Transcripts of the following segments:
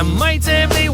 I might have been.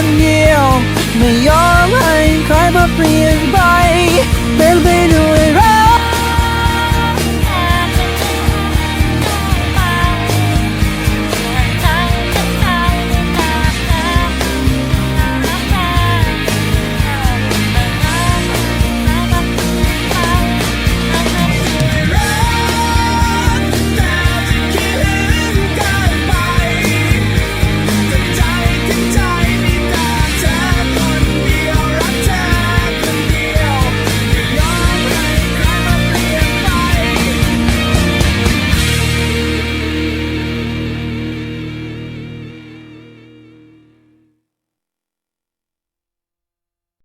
คนเดียว ไม่ยอมให้ใครมาเปลี่ยนไปเป็นไปด้วย